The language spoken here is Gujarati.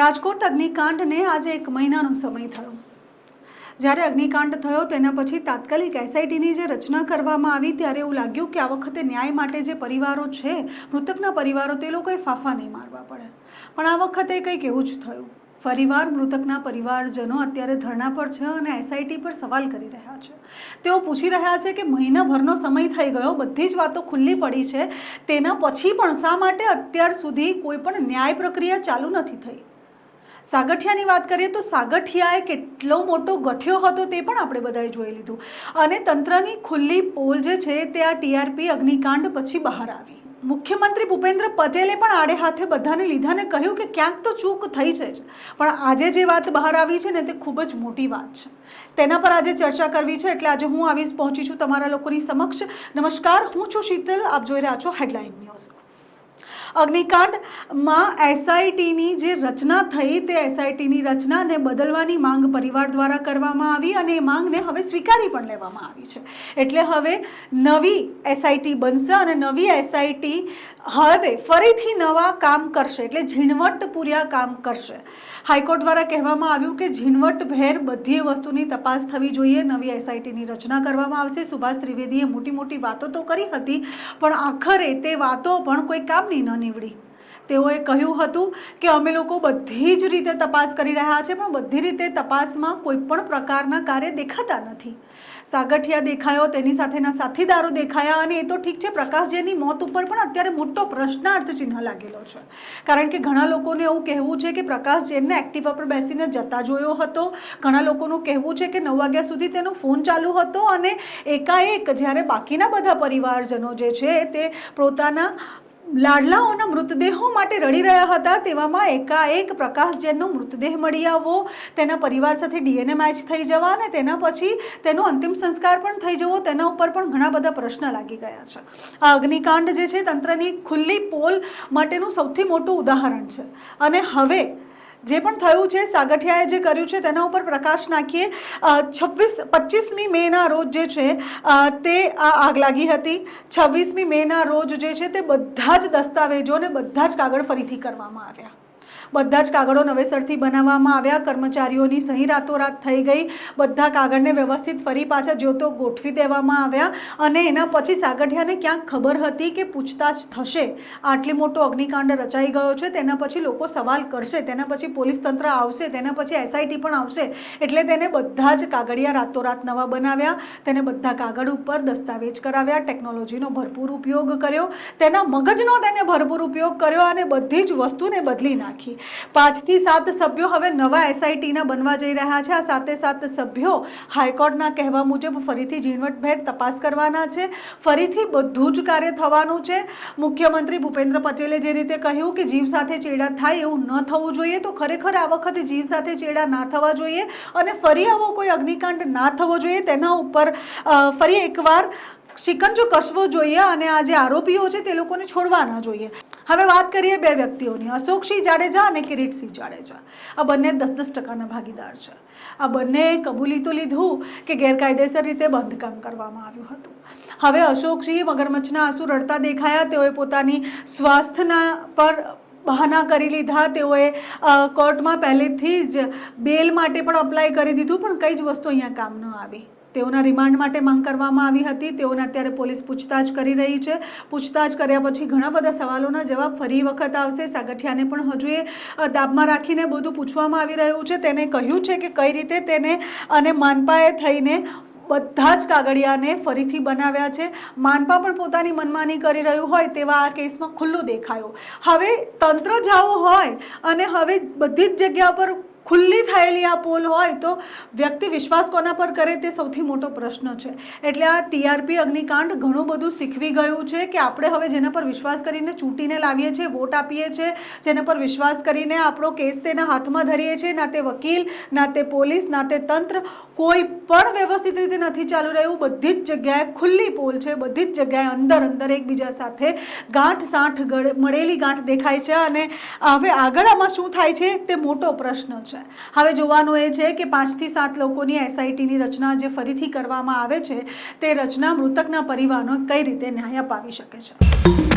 રાજકોટ અગ્નિકાંડને આજે એક મહિનાનો સમય થયો. જ્યારે અગ્નિકાંડ થયો તેના પછી તાત્કાલિક એસઆઈટીની જે રચના કરવામાં આવી ત્યારે એવું લાગ્યું કે આ વખતે ન્યાય માટે જે પરિવારો છે, મૃતકના પરિવારો, તે લોકોએ ફાફા નહીં મારવા પડે. પણ આ વખતે કંઈક એવું જ થયું. ફરીવાર મૃતકના પરિવારજનો અત્યારે ધરણા પર છે અને એસઆઈટી પર સવાલ કરી રહ્યા છે. તેઓ પૂછી રહ્યા છે કે મહિનાભરનો સમય થઈ ગયો, બધી જ વાતો ખુલ્લી પડી છે. તેના પછી પણ શા માટે અત્યાર સુધી કોઈ પણ ન્યાય પ્રક્રિયા ચાલુ નથી થઈ? સાગઠિયાની વાત કરીએ તો સાગઠિયાએ કેટલો મોટો ગઠિયો હતો તે પણ આપણે બધાએ જોઈ લીધું. અને તંત્રની ખુલ્લી પોલ જે છે તે આ ટીઆરપી અગ્નિકાંડ પછી બહાર આવી. મુખ્યમંત્રી ભૂપેન્દ્ર પટેલે પણ આડે હાથે બધાને લીધાને કહ્યું કે ક્યાંક તો ચૂક થઈ છે જ પણ આજે જે વાત બહાર આવી છે ને તે ખૂબ જ મોટી વાત છે. તેના પર આજે ચર્ચા કરવી છે, એટલે આજે હું આવી પહોંચી છું તમારા લોકોની સમક્ષ. નમસ્કાર, હું છું શીતલ, આપ જોઈ રહ્યા છો હેડલાઇન ન્યૂઝ અગ્નિકાંડમાં એસઆઈટીની જે રચના થઈ તે એસઆઈટીની રચનાને બદલવાની માંગ પરિવાર દ્વારા કરવામાં આવી અને એ માંગને હવે સ્વીકારી પણ લેવામાં આવી છે. એટલે હવે નવી એસઆઈટી બનશે અને નવી એસઆઈટી હવે ફરીથી નવા કામ કરશે, એટલે ઝીણવટપૂર્યા કામ કરશે. હાઈકોર્ટ દ્વારા કહેવામાં આવ્યું કે ઝીણવટભેર બધી વસ્તુની તપાસ થવી જોઈએ. નવી એસઆઈટીની રચના કરવામાં આવશે. સુભાષ ત્રિવેદીએ મોટી મોટી વાતો તો કરી હતી, પણ આખરે તે વાતો પણ કોઈ કામની ન નીવડી. તેઓએ કહ્યું હતું કે અમે લોકો બધી જ રીતે તપાસ કરી રહ્યા છે, પણ બધી રીતે તપાસમાં કોઈ પણ પ્રકારના કાર્ય દેખાતા નથી. સાગઠિયા દેખાયો, તેની સાથેના સાથીદારો દેખાયા અને એ તો ઠીક છે પ્રકાશજીની મોત ઉપર પણ અત્યારે મોટો પ્રશ્નાર્થ ચિહ્ન લાગેલો છે. કારણ કે ઘણા લોકોને એવું કહેવું છે કે પ્રકાશ જૈનને એક્ટિવા પર બેસીને જતા જોયો હતો, ઘણા લોકોનું કહેવું છે કે નવ વાગ્યા સુધી તેનો ફોન ચાલુ હતો અને એકાએક જ્યારે બાકીના બધા પરિવારજનો જે છે તે પોતાના લાડલાઓના મૃતદેહો માટે રડી રહ્યા હતા. તેવામાં એકાએક પ્રકાશ જૈનનો મૃતદેહ મળી આવવો તેના પરિવાર સાથે ડીએનએ મેચ થઈ જવા અને તેના પછી તેનો અંતિમ સંસ્કાર પણ થઈ જવો તેના ઉપર પણ ઘણા બધા પ્રશ્ન લાગી ગયા છે. આ અગ્નિકાંડ જે છે તંત્રની ખુલ્લી પોલ માટેનું સૌથી મોટું ઉદાહરણ છે. અને હવે જે પણ થયું છે, સાગઠિયાએ જે કર્યું છે, તેના ઉપર પ્રકાશ નાખીએ. છવ્વીસ પચીસમી મેના રોજ જે છે તે આ આગ લાગી હતી. છવ્વીસમી મેના રોજ જે છે, તે બધા જ દસ્તાવેજો અને બધા જ કાગળ ફરીથી કરવામાં આવ્યા. બધા જ કાગળો નવેસરથી બનાવવામાં આવ્યા. કર્મચારીઓની સહી રાતોરાત થઈ ગઈ. બધા કાગળને વ્યવસ્થિત ફરી પાછા જોતો ગોઠવી દેવામાં આવ્યા. અને એના પછી સાગઠિયાને ક્યાંક ખબર હતી કે પૂછતાછ થશે. આટલી મોટો અગ્નિકાંડ રચાઈ ગયો છે, તેના પછી લોકો સવાલ કરશે. તેના પછી પોલીસ તંત્ર આવશે, તેના પછી એસઆઈટી પણ આવશે. એટલે તેને બધા જ કાગળિયા રાતોરાત નવા બનાવ્યા. તેને બધા કાગળ ઉપર દસ્તાવેજ કરાવ્યા, ટેકનોલોજીનો ભરપૂર ઉપયોગ કર્યો. તેના મગજનો તેને ભરપૂર ઉપયોગ કર્યો અને બધી જ વસ્તુને બદલી નાખી. પાંચથી સાત સભ્યો હવે નવા એસઆઈટીના બનવા જઈ રહ્યા છે. આ સાતે સાત સભ્યો હાઈકોર્ટના કહેવા મુજબ ફરીથી ઝીણવટભેર તપાસ કરવાના છે. ફરીથી બધું જ કાર્ય થવાનું છે. મુખ્યમંત્રી ભૂપેન્દ્ર પટેલે જે રીતે કહ્યું કે જીવ સાથે ચેડા થાય એવું ન થવું જોઈએ, તો ખરેખર આ વખતે જીવ સાથે ચેડા ના થવા જોઈએ અને ફરી આવો કોઈ અગ્નિકાંડ ના થવો જોઈએ. તેના ઉપર ફરી એકવાર શિકંજો કસવો જોઈએ અને આ જે આરોપીઓ છે તે લોકોને છોડવા ના જોઈએ. હવે વાત કરીએ બે વ્યક્તિઓની અશોકસિંહ જાડેજા અને કિરીટસિંહ જાડેજા. આ બંને દસ દસ ટકાના ભાગીદાર છે. આ બંને કબૂલી તો લીધું કે ગેરકાયદેસર રીતે બંધકામ કરવામાં આવ્યું હતું. હવે અશોકસિંહ મગરમચ્છના આંસુ રડતા દેખાયા, તેઓએ પોતાની સ્વાસ્થ્યના પર બહાના કરી લીધા, તેઓએ કોર્ટમાં પહેલેથી જ બેલ માટે પણ અપ્લાય કરી દીધું, પણ કંઈ જ વસ્તુ અહીંયા કામ ન આવી. તેઓના રિમાન્ડ માટે માંગ કરવામાં આવી હતી. તેઓને અત્યારે પોલીસ પૂછતાછ કરી રહી છે. પૂછતાછ કર્યા પછી ઘણા બધા સવાલોના જવાબ ફરી વખત આવશે. સાગઠિયાને પણ હજુ એ દાબમાં રાખીને બધું પૂછવામાં આવી રહ્યું છે. તેને કહ્યું છે કે કઈ રીતે તેને અને માનપાએ થઈને બધા જ કાગળિયાને ફરીથી બનાવ્યા છે. માનપા પણ પોતાની મનમાની કરી રહ્યું હોય તેવા આ કેસમાં ખુલ્લું દેખાયું. હવે તંત્ર જાવું હોય અને હવે બધી જ જગ્યા પર ખુલ્લી થયેલી આ પોલ હોય તો વ્યક્તિ વિશ્વાસ કોના પર કરે તે સૌથી મોટો પ્રશ્ન છે. એટલે આ ટીઆરપી અગ્નિકાંડ ઘણું બધું શીખવી ગયું છે કે આપણે હવે જેના પર વિશ્વાસ કરીને ચૂંટીને લાવીએ છીએ, વોટ આપીએ છીએ, જેના પર વિશ્વાસ કરીને આપણો કેસ તેના હાથમાં ધરીએ છીએ, ના તે વકીલ, ના તે પોલીસ, ના તે તંત્ર, કોઈ પણ વ્યવસ્થિત રીતે નથી ચાલુ રહ્યું. બધી જ જગ્યાએ ખુલ્લી પોલ છે, બધી જ જગ્યાએ અંદર અંદર એકબીજા સાથે ગાંઠ સાંઠ મળેલી ગાંઠ દેખાય છે અને હવે આગળ આમાં શું થાય છે તે મોટો પ્રશ્ન હવે જોવાનું એ છે કે પાંચથી સાત લોકોની એસઆઈટીની રચના જે ફરીથી કરવામાં આવે છે, તે રચના મૃતકના પરિવારનો કઈ રીતે ન્યાય અપાવી શકે છે?